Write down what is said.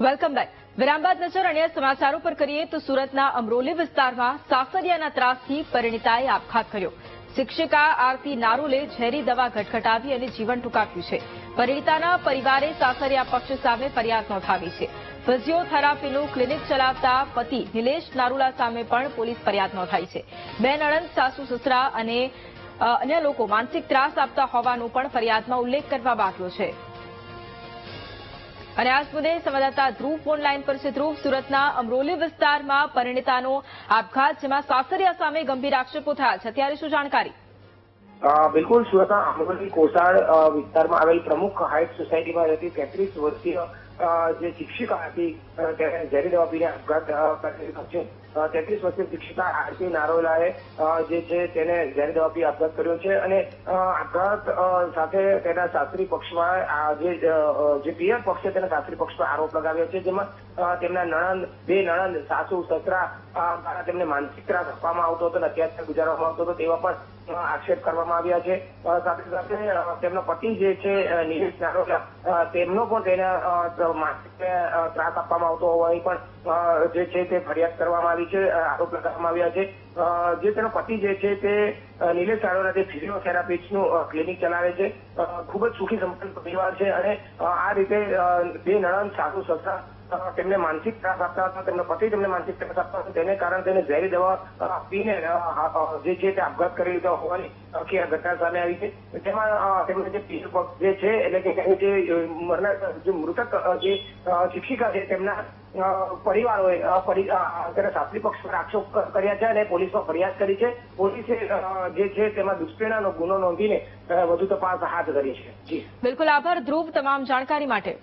Welcome back વિરામ બાદ નજર અન્ય સમાચારો પર કરીએ તો સુરતના અમરોલી વિસ્તારમાં સાસરિયાના ત્રાસથી પરિણીતાએ આપઘાત કર્યો. શિક્ષિકા આરતી નારોલે ઝેરી દવા ઘટઘટાવી અને જીવન ટૂંકાવ્યું છે. પરિણીતાના પરિવારે સાસરિયા પક્ષ સામે ફરિયાદ નોંધાવી છે. ફિઝિયોથેરાપીનું ક્લિનિક ચલાવતા પતિ નિલેશ નારુલા સામે પણ પોલીસ ફરિયાદ નોંધાઈ છે. બે નણંદ, સાસુ, સસરા અને અન્ય લોકો માનસિક ત્રાસ આપતા હોવાનો પણ ફરિયાદમાં ઉલ્લેખ કરવામાં આવ્યો છે. અને આ મુદ્દે સંવાદદાતા ધ્રુવ ફોન લાઈન પર છે. ધ્રુવ, સુરતના અમરોલી વિસ્તારમાં પરિણીતાનો આપઘાત, જેમાં સાસરિયા સામે ગંભીર આક્ષેપો થયા છે. અત્યારે શું જાણકારી? બિલકુલ, સુરતના અમરોલી કોસાળ વિસ્તારમાં આવેલ પ્રમુખ હાઇટ સોસાયટીમાં રહેતી તેત્રીસ વર્ષીય જે શિક્ષિકા હતી ઝેરી દવા પીને આપઘાત છે તેત્રીસ વર્ષની શિક્ષિકા આરતી નારોલાએ જે છે તેને ઝેરી દવા પી આપઘાત કર્યો છે અને આપઘાત સાથે તેના શાસ્ત્રી પક્ષમાં જે પિયર પક્ષ છે તેના શાસ્ત્રી પક્ષમાં આરોપ લગાવ્યો છે, જેમાં તેમના નણંદ, બે નણંદ, સાસુ, સસરા દ્વારા તેમને માનસિક ત્રાસ આપવામાં આવતો હતો અને અત્યાચાર ગુજારવામાં આવતો હતો તેવા પણ આક્ષેપ કરવામાં આવ્યા છે. સાથે સાથે તેમનો પતિ જે છે નિલેશ નારોલા તેમનો પણ તેને અ, ત્રાસ આપવામાં આવતો હોવાની પણ જે છે તે ફરિયાદ કરવામાં આવી છે આરોપ લગાવવામાં આવ્યા છે. જે તેનો પતિ જે છે તે નિલેશ સારોરા જે ફિઝિયોથેરાપિસ્ટનું ક્લિનિક ચલાવે છે. ખૂબ જ સુખી સંપન્ન પરિવાર છે અને આ રીતે બે નણંદ સાસુ સસરા તેમને માનસિક ત્રાસ આપતા હતા, તેમનો પતિ તેમને માનસિક ત્રાસ આપતા હતા, તેને કારણે તેને ઝેરી દવા પીને જે છે તે આપઘાત કરી લીધો હોવાની આખી આ ઘટના સામે આવી છે. તેમાં તેમનો જે પીર પક્ષ જે છે, એટલે કે જે મરનાર, જે મૃતક જે શિક્ષિકા છે, તેમના પરિવારોએ તેના શાસ્ત્રી પક્ષ પર આક્ષેપ કર્યા છે અને પોલીસમાં ફરિયાદ કરી છે. પોલીસે જે છે તેમાં દુષ્પ્રેરણાનો ગુનો નોંધીને વધુ તપાસ હાથ ધરી છે. બિલકુલ આભાર. ધ્રુવ, તમામ જાણકારી માટે.